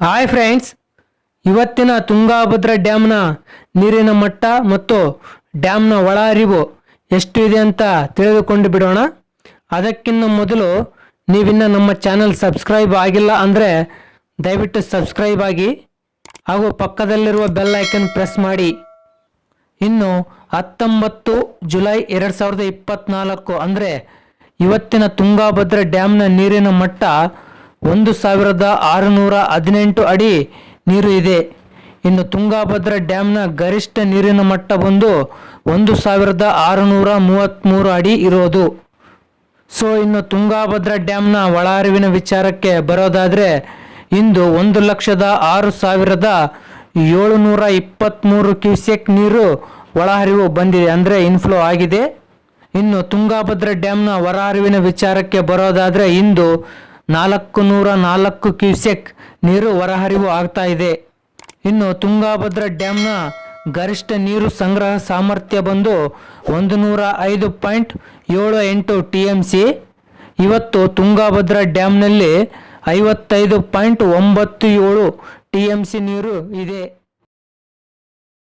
Hi friends ಇವತ್ತಿನ ತುಂಗಾಭದ್ರಾ ಡ್ಯಾಮ್ನ ನೀರಿನ ಮಟ್ಟ ಮತ್ತು ಡ್ಯಾಮ್ನ ಒಳ ಹರಿವು ಎಷ್ಟು ಇದೆ ಅಂತ ತಿಳಿದುಕೊಂಡು ಬಿಡೋಣ. ಅದಕ್ಕಿಂತ ಮೊದಲು ನೀವಿನ್ನ ನಮ್ಮ ಚಾನಲ್ ಸಬ್ಸ್ಕ್ರೈಬ್ ಆಗಿಲ್ಲ ಅಂದರೆ ದಯವಿಟ್ಟು ಸಬ್ಸ್ಕ್ರೈಬ್ ಆಗಿ ಹಾಗೂ ಪಕ್ಕದಲ್ಲಿರುವ ಬೆಲ್ ಐಕನ್ ಪ್ರೆಸ್ ಮಾಡಿ. ಇನ್ನು ಹತ್ತೊಂಬತ್ತು ಜುಲೈ ಎರಡು ಸಾವಿರದ ಇಪ್ಪತ್ತ್ನಾಲ್ಕು ಅಂದರೆ ಇವತ್ತಿನ ತುಂಗಾಭದ್ರಾ ಡ್ಯಾಮ್ನ ನೀರಿನ ಮಟ್ಟ ಒಂದು ಸಾವಿರದ ಆರುನೂರ ಹದಿನೆಂಟು ಅಡಿ ನೀರು ಇದೆ. ಇನ್ನು ತುಂಗಾಭದ್ರಾ ಡ್ಯಾಮ್ನ ಗರಿಷ್ಠ ನೀರಿನ ಮಟ್ಟ ಬಂದು ಒಂದು ಸಾವಿರದ ಆರುನೂರ ಮೂವತ್ತ್ಮೂರು ಅಡಿ ಇರೋದು. ಸೊ, ಇನ್ನು ತುಂಗಾಭದ್ರಾ ಡ್ಯಾಮ್ನ ಒಳಹರಿವಿನ ವಿಚಾರಕ್ಕೆ ಬರೋದಾದರೆ, ಇಂದು ಒಂದು ಲಕ್ಷದ ಆರು ಸಾವಿರದ ಏಳುನೂರ ಇಪ್ಪತ್ತ್ಮೂರು ಕ್ಯೂಸೆಕ್ ನೀರು ಒಳಹರಿವು ಬಂದಿದೆ. ಅಂದರೆ ಇನ್ಫ್ಲೋ ಆಗಿದೆ. ಇನ್ನು ತುಂಗಾಭದ್ರಾ ಡ್ಯಾಮ್ನ ಹೊರಹರಿವಿನ ವಿಚಾರಕ್ಕೆ ಬರೋದಾದರೆ, ಇಂದು ನಾಲ್ಕು ನೂರ ನಾಲ್ಕು ಕ್ಯೂಸೆಕ್ ನೀರು ಹೊರಹರಿವು ಆಗ್ತಾ ಇದೆ. ಇನ್ನು ತುಂಗಾಭದ್ರಾ ಡ್ಯಾಮ್ನ ಗರಿಷ್ಠ ನೀರು ಸಂಗ್ರಹ ಸಾಮರ್ಥ್ಯ ಬಂದು ಒಂದು ನೂರ ಐದು ಪಾಯಿಂಟ್ ಏಳು ಎಂಟು ಟಿ ಎಂ ಸಿ. ಇವತ್ತು ತುಂಗಾಭದ್ರಾ ಡ್ಯಾಮ್ನಲ್ಲಿ ಐವತ್ತೈದು ಪಾಯಿಂಟ್ ಒಂಬತ್ತು ಏಳು ಟಿ ಎಂ ಸಿ ನೀರು ಇದೆ.